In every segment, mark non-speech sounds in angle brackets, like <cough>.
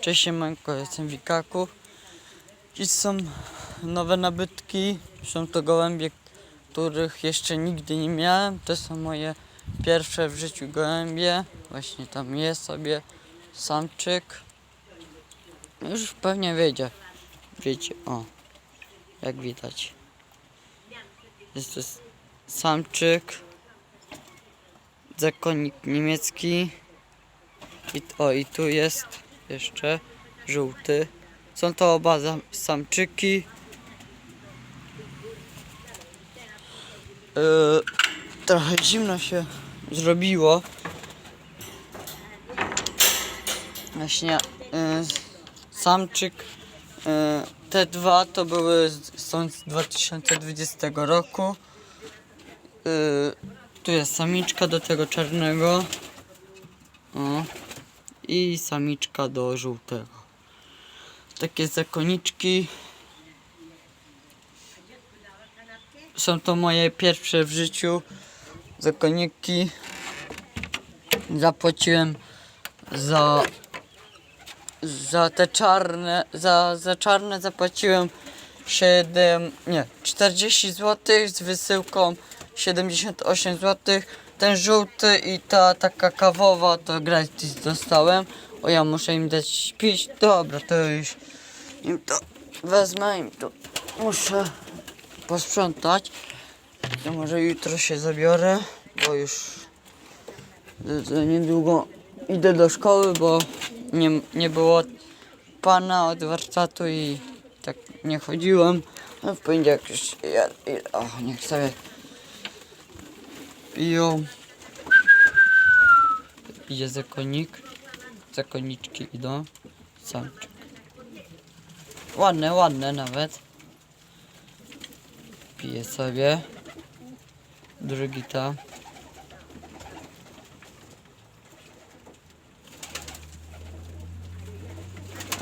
Cześć siemanko, jestem Wikaku. Dziś są nowe nabytki. Są to gołębie, których jeszcze nigdy nie miałem. To są moje pierwsze w życiu gołębie. Właśnie tam jest sobie samczyk. Już pewnie wiedzie. Wiecie, o. Jak widać. Jest to samczyk. Zakonnik niemiecki. I, o, i tu jest jeszcze żółty. Są to oba samczyki. Yy, trochę zimno się zrobiło. Właśnie yy, samczyk yy, te dwa to były są z 2020 roku. Yy, tu jest samiczka do tego czarnego. O. I samiczka do żółtego. Takie zakoniczki. Są to moje pierwsze w życiu zakoniki. Zapłaciłem za za te czarne, za, za czarne zapłaciłem 7, nie, 40 zł z wysyłką 78 zł. Ten żółty i ta taka kawowa to gratis dostałem. O ja muszę im dać śpić. Dobra, to już im to wezmę im to muszę posprzątać. To może jutro się zabiorę, bo już niedługo idę do szkoły, bo nie, nie było pana od warsztatu i tak nie chodziłem. No w poniedziałek już ja, ja, o, niech sobie piją. Idzie zakonnik. Zakoniczki idą. Samczyk. Ładne, ładne nawet. Pije sobie. Drugi tam.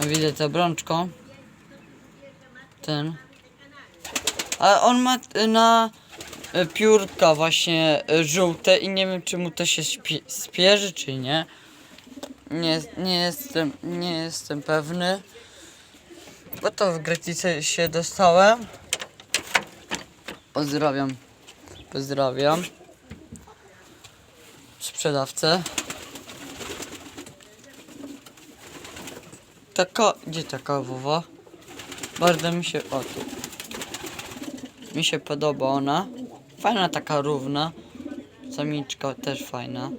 A widzę tę brączką. Ten. Ale on ma y, na piórka właśnie y, żółte i nie wiem czy mu to się spierzy czy nie. Nie, nie jestem, nie jestem pewny. Bo to w gratisie się dostałem. Pozdrawiam. Pozdrawiam. Sprzedawcę. Taka, gdzie taka wowa? Bardzo mi się, o tu. Mi się podoba ona. Fajna taka równa. Samiczka też fajna.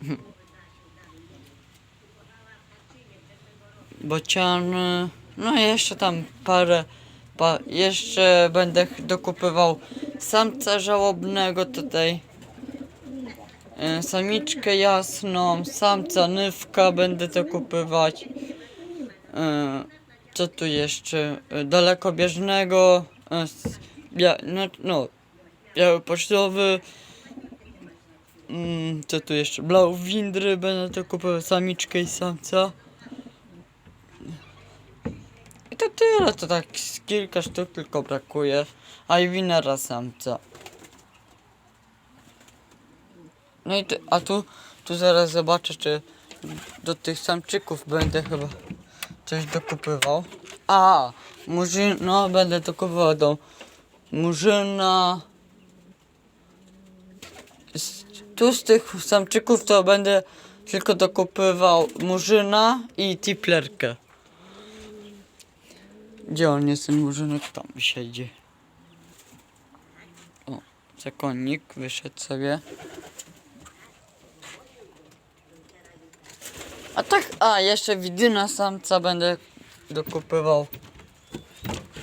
<laughs> Bocian, no jeszcze tam parę, pa, jeszcze będę dokupywał samca żałobnego tutaj, samiczkę jasną, samca nywka będę dokupywać, e, co tu jeszcze, e, dalekobieżnego, e, no, no, biały pocztowy, mm, co tu jeszcze, blauwindry będę dokupywał, samiczkę i samca. I to tyle, to tak kilka sztuk tylko brakuje. A i winera samca. No i ty, a tu, tu zaraz zobaczę, czy do tych samczyków będę chyba coś dokupywał. A, murzyn, no będę dokupywał do murzyna. Z, tu z tych samczyków to będę tylko dokupywał murzyna i tiplerkę. Gdzie on jest ten murzynek? Tam siedzi. O, zakonnik wyszedł sobie. A tak, a jeszcze widyna samca będę dokupywał.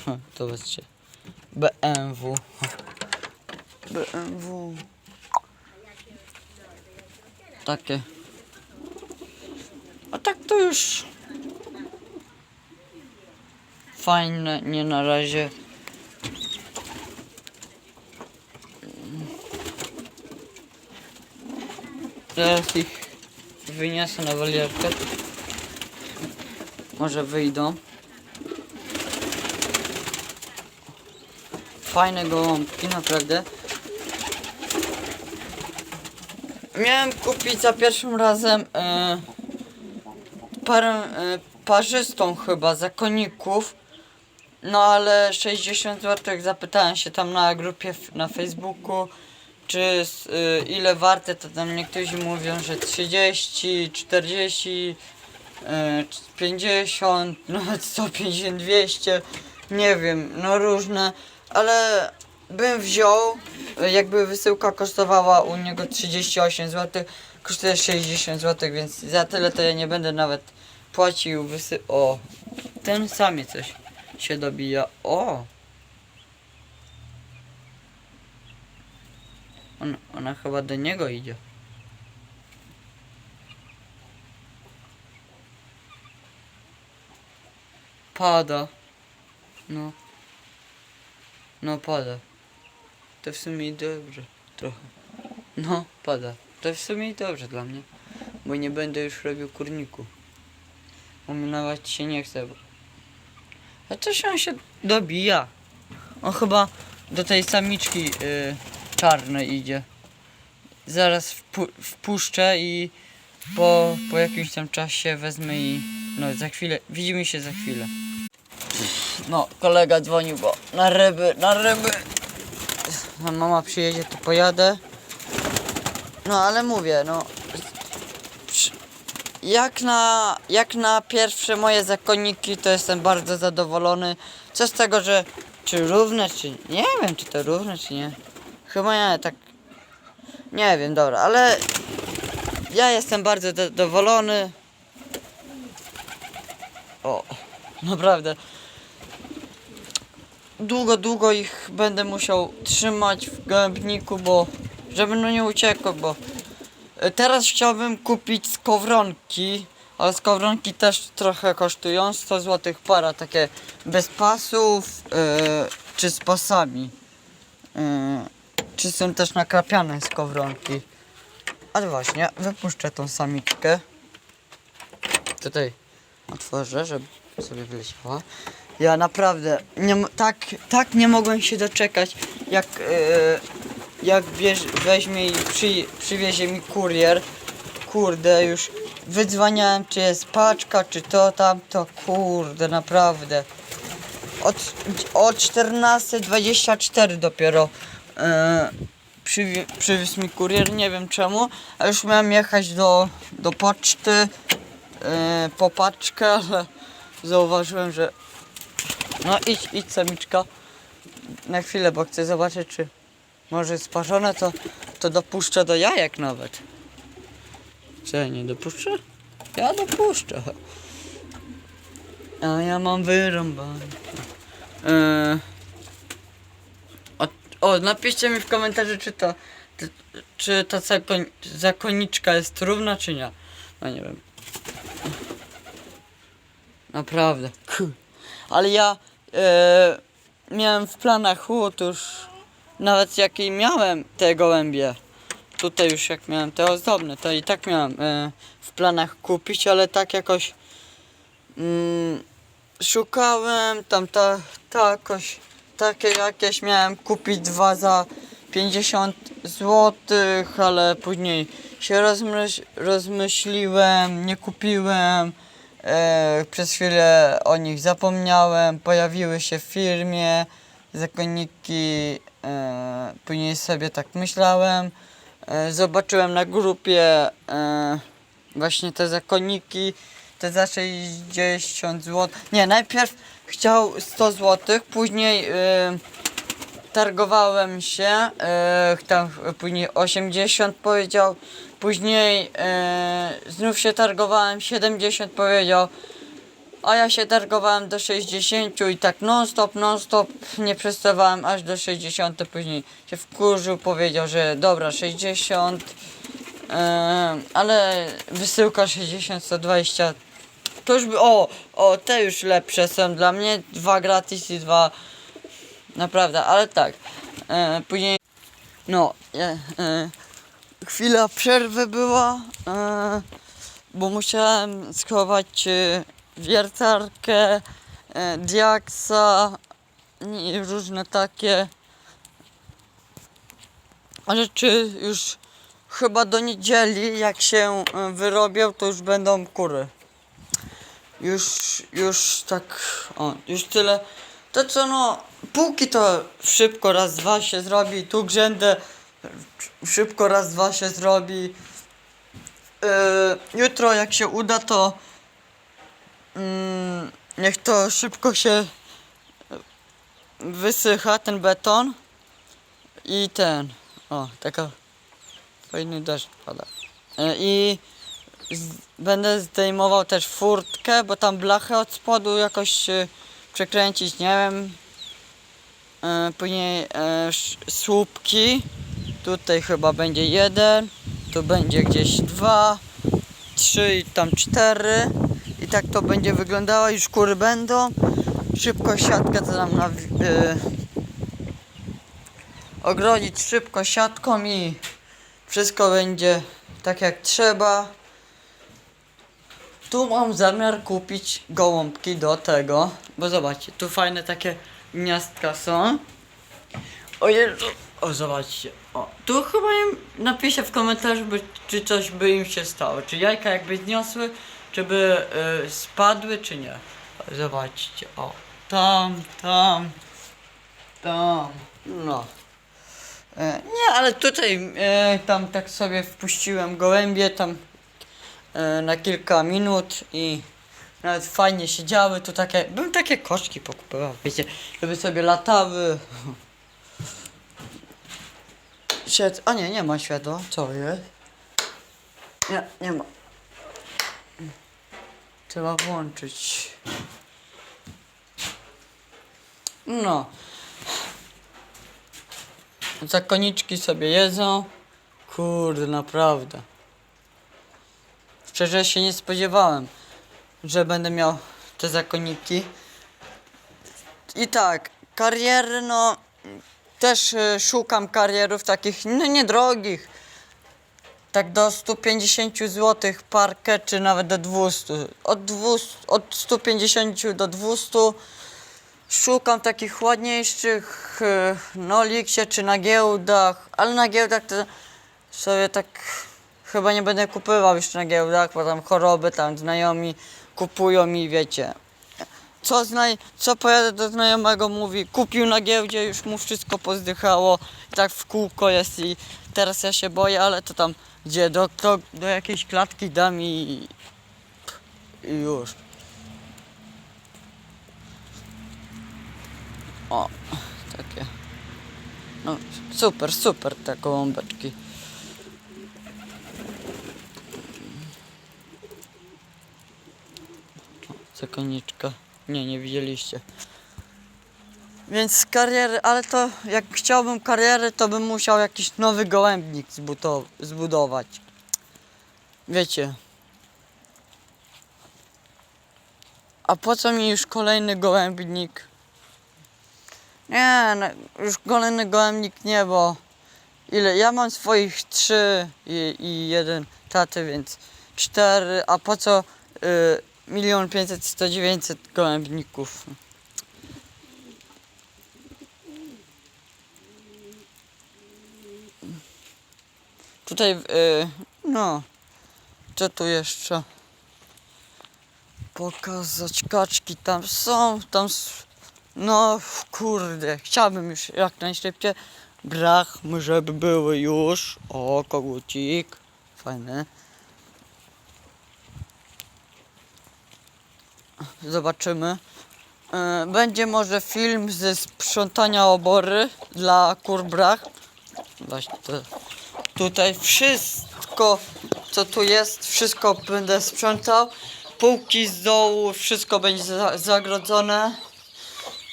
Ha, To weźcie. BMW. BMW. Takie. A tak to już fajne, nie na razie. Teraz ich wyniosę na walierkę. Może wyjdą. fajne gołąbki, naprawdę. Miałem kupić za pierwszym razem e, parę e, parzystą chyba zakoników. No ale 60 zł zapytałem się tam na grupie na Facebooku, czy y, ile warte, to tam niektórzy mówią, że 30, 40, y, 50, <laughs> nawet 150, 200, nie wiem, no różne, ale bym wziął, jakby wysyłka kosztowała u niego 38 zł, kosztuje 60 zł, więc za tyle to ja nie będę nawet płacił wysy... O, ten samie coś się dobija. O! On, ona chyba do niego idzie. Pada. No. No pada. To w sumie dobrze. Trochę. No, pada. To w sumie dobrze dla mnie. Bo nie będę już robił kurniku. Uminować się nie chcę. Bo... A coś on się dobija. On chyba do tej samiczki y, czarnej idzie. Zaraz wpu wpuszczę i po, po jakimś tam czasie wezmę i no za chwilę, widzimy się za chwilę. No, kolega dzwonił, bo na ryby, na ryby. A mama przyjedzie, to pojadę. No ale mówię, no. Jak na, jak na pierwsze moje zakoniki, to jestem bardzo zadowolony. Co z tego, że czy równe, czy nie wiem, czy to równe, czy nie. Chyba nie, tak. Nie wiem, dobra, ale ja jestem bardzo zadowolony. O, naprawdę. Długo, długo ich będę musiał trzymać w gębniku, bo żeby no nie uciekło, bo Teraz chciałbym kupić skowronki, ale skowronki też trochę kosztują 100 zł para, takie bez pasów e, czy z pasami. E, czy są też nakrapiane skowronki. Ale właśnie, wypuszczę tą samiczkę. Tutaj otworzę, żeby sobie wyleciała. Ja naprawdę nie, tak, tak nie mogłem się doczekać, jak, e, jak bierz, weźmie i przy, przywiezie mi kurier. Kurde, już wydzwaniałem, czy jest paczka, czy to, tamto. Kurde, naprawdę. Od, o 14.24 dopiero e, przywi- przywiózł mi kurier, nie wiem czemu, a już miałem jechać do, do poczty e, po paczkę, <laughs> ale zauważyłem, że no idź, idź samiczka na chwilę, bo chcę zobaczyć, czy może jest sparzone, to, to dopuszczę do jajek nawet. Co ja nie dopuszczę? Ja dopuszczę. A ja mam wyrąbane. Eee, o, napiszcie mi w komentarzu, czy to, czy, ta zakon, zakoniczka jest równa, czy nie. No nie wiem. Naprawdę. Ale ja e, miałem w planach już nawet jakiej miałem te gołębie. Tutaj już jak miałem te ozdobne, to i tak miałem e, w planach kupić, ale tak jakoś mm, szukałem tam ta, ta jakoś takie jakieś miałem kupić dwa za 50 zł, ale później się rozmyśl, rozmyśliłem, nie kupiłem. E, przez chwilę o nich zapomniałem, pojawiły się w firmie zakonniki, e, później sobie tak myślałem. E, zobaczyłem na grupie e, właśnie te zakonniki, te za 60 zł. Nie, najpierw chciał 100 zł, później e, targowałem się, e, tam później 80 powiedział, później e, znów się targowałem, 70 powiedział, a ja się targowałem do 60 i tak non stop, non stop, nie przestawałem aż do 60, później się wkurzył, powiedział, że dobra 60, e, ale wysyłka 60, 120, to już by, o, o, te już lepsze są dla mnie, dwa gratis i dwa Naprawdę, ale tak. E, później. No, e, e, chwila przerwy była, e, bo musiałem schować e, wiertarkę, e, diaksa i różne takie. Ale czy już chyba do niedzieli, jak się y, wyrobią, to już będą kury. Już, już tak, o, już tyle. To co no, póki to szybko raz, dwa się zrobi, tu grzędę szybko raz, dwa się zrobi. Yy, jutro jak się uda, to mm, niech to szybko się wysycha ten beton i ten, o, taka fajny deszcz pada. Yy, I będę zdejmował też furtkę, bo tam blachę od spodu jakoś y, przekręcić, nie wiem. E, później sz- słupki. Tutaj chyba będzie jeden. Tu będzie gdzieś dwa, trzy i tam cztery. I tak to będzie wyglądało. Już kury będą. Szybko siatkę to tam na, e, ogrodzić szybko siatką i wszystko będzie tak jak trzeba. Tu mam zamiar kupić gołąbki do tego, bo zobaczcie, tu fajne takie gniazdka są. O Jezu, o zobaczcie, o, tu chyba im napiszę w komentarzu, by, czy coś by im się stało, czy jajka jakby zniosły, czy by y, spadły, czy nie. Zobaczcie, o, tam, tam, tam, no. E, nie, ale tutaj e, tam tak sobie wpuściłem gołębie, tam na kilka minut i nawet fajnie siedziały, tu takie, bym takie koczki pokupywał, wiecie, żeby sobie latały. Siedz, a nie, nie ma światła, co jest? Nie, nie ma. Trzeba włączyć. No. Zakoniczki sobie jedzą. Kurde, naprawdę. Szczerze się nie spodziewałem, że będę miał te zakoniki. I tak, kariery, no też y, szukam karierów takich no, niedrogich. Tak do 150 zł parkę, czy nawet do 200. Od, 200, od 150 do 200 szukam takich ładniejszych y, na Oliksie czy na giełdach, ale na giełdach to sobie tak chyba nie będę kupował jeszcze na giełdach, bo tam choroby, tam znajomi kupują i wiecie. Co, znaj- co pojadę do znajomego mówi, kupił na giełdzie, już mu wszystko pozdychało, tak w kółko jest i teraz ja się boję, ale to tam gdzie, do, do, do jakiejś klatki dam i, i już. O, takie. No, super, super te gołąbeczki. Zakoniczka. Nie, nie widzieliście. Więc kariery, ale to jak chciałbym kariery, to bym musiał jakiś nowy gołębnik zbudować. Wiecie. A po co mi już kolejny gołębnik? Nie, no, już kolejny gołębnik nie, bo ile? Ja mam swoich trzy i, i jeden taty, więc cztery, a po co y, milion pięćset, sto dziewięćset gołębników? Tutaj, y, no, co tu jeszcze? Pokazać kaczki tam są, tam no kurde, chciałbym już jak najszybciej brachmy, żeby były już. O, kogucik, fajny. Zobaczymy. E, Będzie może film ze sprzątania obory dla kur brach. Właśnie tutaj wszystko co tu jest, wszystko będę sprzątał. Półki z dołu, wszystko będzie za zagrodzone.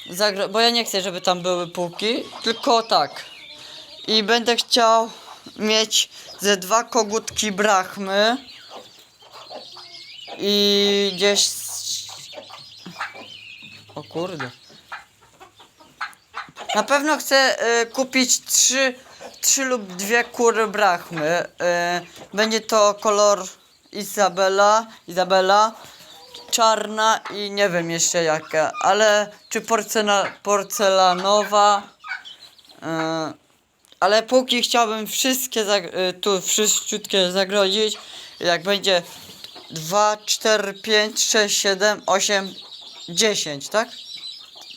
Zagro bo ja nie chcę, żeby tam były półki, tylko tak. I będę chciał mieć ze dwa kogutki brachmy. I gdzieś. O kurde. Na pewno chcę y, kupić trzy, trzy lub dwie kury brachmy. Y, będzie to kolor Izabela, Izabela, czarna i nie wiem jeszcze jaka, ale czy porcela, porcelanowa, y, Ale póki chciałbym wszystkie y, tu wszystkie zagrodzić, jak będzie 2, 4, 5, 6, 7, 8, 10, tak?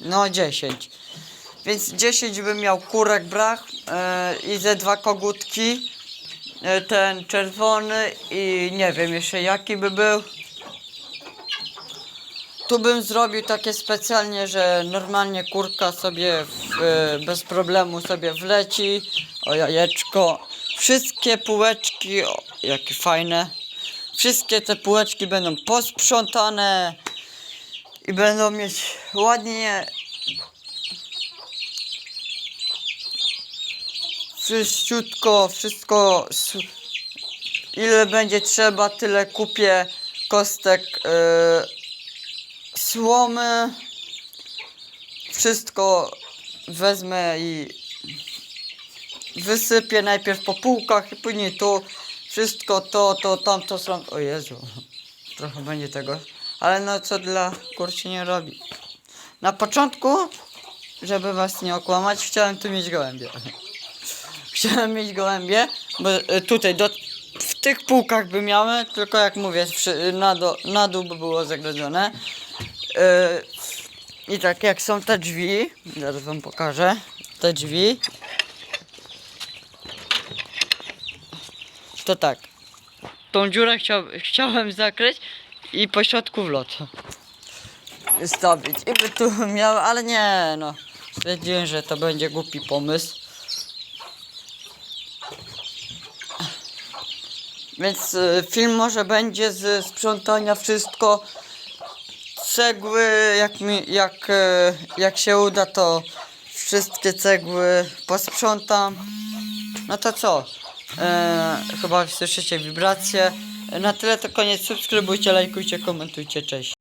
No 10. Więc 10 bym miał kurek brach e, i ze dwa kogutki. E, ten czerwony i nie wiem jeszcze jaki by był. Tu bym zrobił takie specjalnie, że normalnie kurka sobie w, e, bez problemu sobie wleci. O jajeczko. Wszystkie półeczki, o, jakie fajne. Wszystkie te półeczki będą posprzątane i będą mieć ładnie Wszyściutko, wszystko. Ile będzie trzeba, tyle kupię kostek e, słomy. Wszystko wezmę i wysypię najpierw po półkach i później tu. Wszystko to, to, tamto, są. O Jezu, trochę będzie tego. Ale no co dla kurczy nie robi. Na początku, żeby was nie okłamać, chciałem tu mieć gołębie. <laughs> Chciałem mieć gołębie, bo e, tutaj do, w tych półkach by miały, tylko jak mówię, na, do, na dół by było zagrodzone. E, I tak jak są te drzwi, zaraz wam pokażę, te drzwi. To tak, tą dziurę chciał, chciałem zakryć i po środku wlot stawić. I by tu miały, ale nie no, stwierdziłem, że to będzie głupi pomysł. Więc y, film może będzie z sprzątania wszystko. Cegły, jak, mi, jak, y, jak się uda, to wszystkie cegły posprzątam. No to co? E, chyba słyszycie wibracje. Na tyle to koniec. Subskrybujcie, lajkujcie, komentujcie. Cześć.